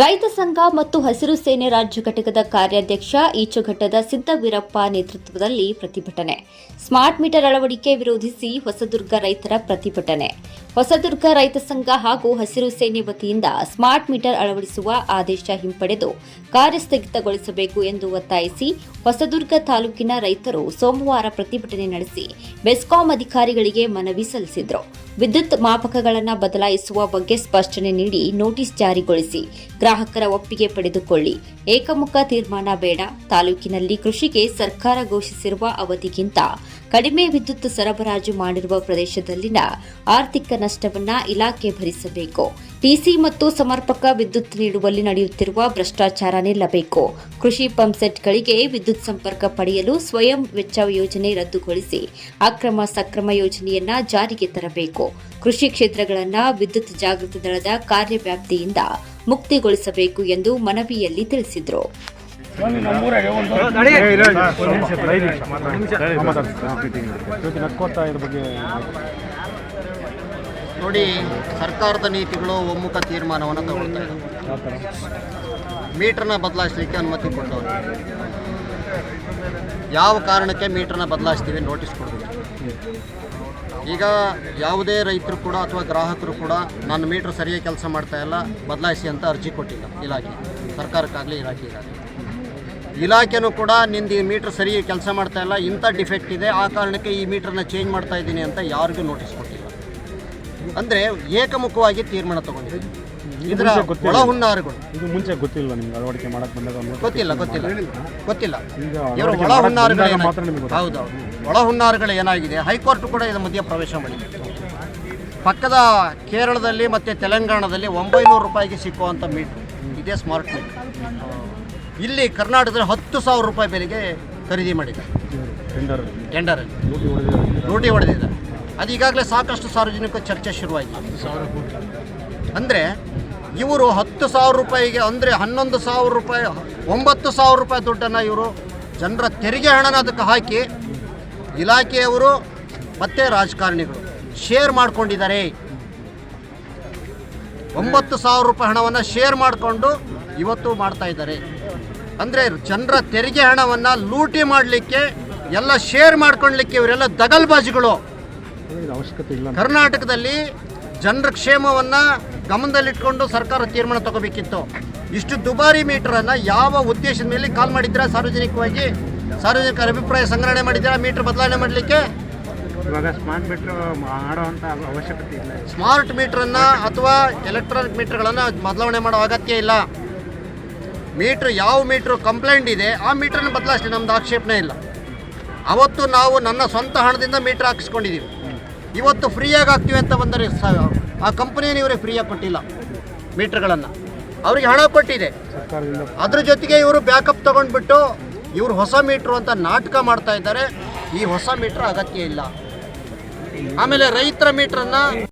ರೈತ ಸಂಘ ಮತ್ತು ಹಸಿರು ಸೇನೆ ರಾಜ್ಯ ಘಟಕದ ಕಾರ್ಯಾಧ್ಯಕ್ಷ ಈಚುಘಟ್ಟದ ಸಿದ್ದವೀರಪ್ಪ ನೇತೃತ್ವದಲ್ಲಿ ಪ್ರತಿಭಟನೆ. ಸ್ಮಾರ್ಟ್ ಮೀಟರ್ ಅಳವಡಿಕೆ ವಿರೋಧಿಸಿ ಹೊಸದುರ್ಗ ರೈತರ ಪ್ರತಿಭಟನೆ. ಹೊಸದುರ್ಗ ರೈತ ಸಂಘ ಹಾಗೂ ಹಸಿರು ಸೇನೆ ವತಿಯಿಂದ ಸ್ಮಾರ್ಟ್ ಮೀಟರ್ ಅಳವಡಿಸುವ ಆದೇಶ ಹಿಂಪಡೆದು ಕಾರ್ಯ ಸ್ಥಗಿತಗೊಳಿಸಬೇಕು ಎಂದು ಒತ್ತಾಯಿಸಿ ಹೊಸದುರ್ಗ ತಾಲೂಕಿನ ರೈತರು ಸೋಮವಾರ ಪ್ರತಿಭಟನೆ ನಡೆಸಿ ಬೆಸ್ಕಾಂ ಅಧಿಕಾರಿಗಳಿಗೆ ಮನವಿ ಸಲ್ಲಿಸಿದರು. ವಿದ್ಯುತ್ ಮಾಪಕಗಳನ್ನು ಬದಲಾಯಿಸುವ ಬಗ್ಗೆ ಸ್ಪಷ್ಟನೆ ನೀಡಿ ನೋಟಿಸ್ ಜಾರಿಗೊಳಿಸಿ. ಗ್ರಾಹಕರ ಒಪ್ಪಿಗೆ ಪಡೆದುಕೊಳ್ಳಿ. ಏಕಮುಖ ತೀರ್ಮಾನ ಬೇಡ. ತಾಲೂಕಿನಲ್ಲಿ ಕೃಷಿಗೆ ಸರ್ಕಾರ ಘೋಷಿಸಿರುವ ಅವಧಿಗಿಂತ ಕಡಿಮೆ ವಿದ್ಯುತ್ ಸರಬರಾಜು ಮಾಡಿರುವ ಪ್ರದೇಶದಲ್ಲಿನ ಆರ್ಥಿಕ ನಷ್ಟವನ್ನು ಇಲಾಖೆ ಭರಿಸಬೇಕು. ಟಿಸಿ ಮತ್ತು ಸಮರ್ಪಕ ವಿದ್ಯುತ್ ನೀಡುವಲ್ಲಿ ನಡೆಯುತ್ತಿರುವ ಭ್ರಷ್ಟಾಚಾರ ನಿಲ್ಲಬೇಕು ಕೃಷಿ ಪಂಪ್ಸೆಟ್ಗಳಿಗೆ ವಿದ್ಯುತ್ ಸಂಪರ್ಕ ಪಡೆಯಲು ಸ್ವಯಂ ವೆಚ್ಚ ಯೋಜನೆ ರದ್ದುಗೊಳಿಸಿ ಅಕ್ರಮ ಸಕ್ರಮ ಯೋಜನೆಯನ್ನ ಜಾರಿಗೆ ತರಬೇಕು. ಕೃಷಿ ಕ್ಷೇತ್ರಗಳನ್ನು ವಿದ್ಯುತ್ ಜಾಗೃತಿ ದಳದ ಕಾರ್ಯವ್ಯಾಪ್ತಿಯಿಂದ ಮುಕ್ತಿಗೊಳಿಸಬೇಕು ಎಂದು ಮನವಿಯಲ್ಲಿ ತಿಳಿಸಿದರು. ನೋಡಿ ಸರ್ಕಾರದ ನೀತಿಗಳು ಒಮ್ಮುಖ ತೀರ್ಮಾನವನ್ನು ತಗೊಳ್ತಾ ಇದ್ದಾವೆ ಮೀಟ್ರನ್ನ ಬದಲಾಯಿಸಲಿಕ್ಕೆ ಅನುಮತಿ ಕೊಟ್ಟವರು. ಯಾವ ಕಾರಣಕ್ಕೆ ಮೀಟ್ರನ್ನ ಬದಲಾಯಿಸ್ತೀವಿ ನೋಟಿಸ್ ಕೊಡಬೇಕು. ಈಗ ಯಾವುದೇ ರೈತರು ಕೂಡ ಅಥವಾ ಗ್ರಾಹಕರು ಕೂಡ ನನ್ನ ಮೀಟ್ರ್ ಸರಿಯಾಗಿ ಕೆಲಸ ಮಾಡ್ತಾ ಇಲ್ಲ, ಬದಲಾಯಿಸಿ ಅಂತ ಅರ್ಜಿ ಕೊಟ್ಟಿಲ್ಲ ಇಲಾಖೆ. ಸರ್ಕಾರಕ್ಕಾಗಲಿ ಇಲಾಖೆಗಾಗಲಿ. ಇಲಾಖೆನೂ ಕೂಡ ನಿಂದು ಈ ಮೀಟ್ರ್ ಸರಿಯಾಗಿ ಕೆಲಸ ಮಾಡ್ತಾ ಇಲ್ಲ, ಇಂಥ ಡಿಫೆಕ್ಟ್ ಇದೆ, ಆ ಕಾರಣಕ್ಕೆ ಈ ಮೀಟ್ರನ್ನ ಚೇಂಜ್ ಮಾಡ್ತಾ ಇದ್ದೀನಿ ಅಂತ ಯಾರಿಗೂ ನೋಟಿಸ್ ಕೊಟ್ಟಿಲ್ಲ. ಅಂದರೆ ಏಕಮುಖವಾಗಿ ತೀರ್ಮಾನ ತಗೊಂಡಿದೆ. ಇದರ. ಒಳ ಹುನ್ನಾರಗಳು. ಇದು ಮುಂಚೆ ಗೊತ್ತಿಲ್ಲ ನಿಮ್ಗೆ ಅಳವಡಿಕೆ ಮಾಡಕ್ ಬಂದಾಗ ಗೊತ್ತಿಲ್ಲ ಗೊತ್ತಿಲ್ಲ. ಗೊತ್ತಿಲ್ಲ. ಇವರ ಒಳ ಹುನ್ನಾರಗಳು. ಹೌದೌದು ಒಳ ಹುನ್ನಾರಗಳು ಏನಾಗಿದೆ? ಹೈಕೋರ್ಟ್ ಕೂಡ ಇದು ಮಧ್ಯೆ ಪ್ರವೇಶ ಮಾಡಿದೆ. ಪಕ್ಕದ ಕೇರಳದಲ್ಲಿ ಮತ್ತು ತೆಲಂಗಾಣದಲ್ಲಿ ಒಂಬೈನೂರು ರೂಪಾಯಿಗೆ ಸಿಕ್ಕುವಂಥ ಮೀಟ್ ಇದೇ ಸ್ಮಾರ್ಟ್ ಮೀಟ್ರ್. ಇಲ್ಲಿ ಕರ್ನಾಟಕದಲ್ಲಿ ಹತ್ತು ಸಾವಿರ ರೂಪಾಯಿ ಬೆಲೆಗೆ ಖರೀದಿ ಮಾಡಿದ್ದಾರೆ. ಟೆಂಡರ್ ಟೆಂಡರಲ್ಲಿ ಲೂಟಿ ಹೊಡೆದಿದ್ದಾರೆ. ಅದು ಈಗಾಗಲೇ ಸಾಕಷ್ಟು ಸಾರ್ವಜನಿಕ ಚರ್ಚೆ ಶುರುವಾಗಿದೆ. ಅಂದರೆ ಇವರು ಹತ್ತು ಸಾವಿರ ರೂಪಾಯಿಗೆ ಅಂದರೆ ಹನ್ನೊಂದು ಸಾವಿರ ರೂಪಾಯಿ, ಒಂಬತ್ತು ಸಾವಿರ ರೂಪಾಯಿ ದುಡ್ಡನ್ನು ಇವರು ಜನರ ತೆರಿಗೆ ಹಣನ ಅದಕ್ಕೆ ಹಾಕಿ ಇಲಾಖೆಯವರು ಮತ್ತು ರಾಜಕಾರಣಿಗಳು ಶೇರ್ ಮಾಡಿಕೊಂಡಿದ್ದಾರೆ. ಒಂಬತ್ತು ಸಾವಿರ ರೂಪಾಯಿ ಹಣವನ್ನು ಶೇರ್ ಮಾಡಿಕೊಂಡು ಇವತ್ತು ಮಾಡ್ತಾ ಇದ್ದಾರೆ. ಅಂದರೆ ಜನರ ತೆರಿಗೆ ಹಣವನ್ನು ಲೂಟಿ ಮಾಡಲಿಕ್ಕೆ, ಎಲ್ಲ ಶೇರ್ ಮಾಡ್ಕೊಳ್ಲಿಕ್ಕೆ ಇವರೆಲ್ಲ ದಗಲ್ಬಾಜಿಗಳು. ಅವಶ್ಯಕತೆ ಇಲ್ಲ ಕರ್ನಾಟಕದಲ್ಲಿ ಜನರ ಕ್ಷೇಮವನ್ನು ಗಮನದಲ್ಲಿಟ್ಕೊಂಡು ಸರ್ಕಾರ ತೀರ್ಮಾನ ತಗೋಬೇಕಿತ್ತು. ಇಷ್ಟು ದುಬಾರಿ ಮೀಟರನ್ನು ಯಾವ ಉದ್ದೇಶದ ಮೇಲೆ ಕಾಲ್ ಮಾಡಿದ್ದೀರಾ ಸಾರ್ವಜನಿಕವಾಗಿ? ಸಾರ್ವಜನಿಕರ ಅಭಿಪ್ರಾಯ ಸಂಗ್ರಹಣೆ ಮಾಡಿದ್ದೀರಾ? ಮೀಟರ್ ಬದಲಾವಣೆ ಮಾಡಲಿಕ್ಕೆ? ಇವಾಗ ಸ್ಮಾರ್ಟ್ ಮೀಟರ್ ಮಾಡುವಂಥ ಅವಶ್ಯಕತೆ ಇಲ್ಲ. ಸ್ಮಾರ್ಟ್ ಮೀಟ್ರನ್ನು ಅಥವಾ ಎಲೆಕ್ಟ್ರಾನಿಕ್ ಮೀಟರ್ಗಳನ್ನು ಬದಲಾವಣೆ ಮಾಡೋ ಅಗತ್ಯ ಇಲ್ಲ. ಮೀಟ್ರ್ ಯಾವ ಮೀಟ್ರ್ ಕಂಪ್ಲೇಂಟ್ ಇದೆ ಆ ಮೀಟ್ರನ್ನ ಬದಲಾಯಿಸಲಿ. ನಮ್ದು ಆಕ್ಷೇಪಣೆ ಇಲ್ಲ. ಅವತ್ತು ನಾವು ನನ್ನ ಸ್ವಂತ ಹಣದಿಂದ ಮೀಟ್ರ್ ಹಾಕಿಸ್ಕೊಂಡಿದ್ದೀವಿ ಇವತ್ತು ಫ್ರೀಯಾಗಿ ಹಾಕ್ತೀವಿ ಅಂತ ಬಂದರೆ ಆ ಕಂಪ್ನಿಯನ್ನು ಇವರೇ ಫ್ರೀಯಾಗಿ ಕೊಟ್ಟಿಲ್ಲ ಮೀಟ್ರ್ಗಳನ್ನು. ಅವರಿಗೆ ಹಣ ಕೊಟ್ಟಿದೆ. ಅದ್ರ ಜೊತೆಗೆ ಇವರು ಬ್ಯಾಕಪ್ ತಗೊಂಡ್ಬಿಟ್ಟು ಇವರು ಹೊಸ ಮೀಟ್ರು ಅಂತ ನಾಟಕ ಮಾಡ್ತಾ ಇದ್ದಾರೆ. ಈ ಹೊಸ ಮೀಟ್ರ್ ಅಗತ್ಯ ಇಲ್ಲ. ಆಮೇಲೆ ರೈತರ ಮೀಟ್ರನ್ನು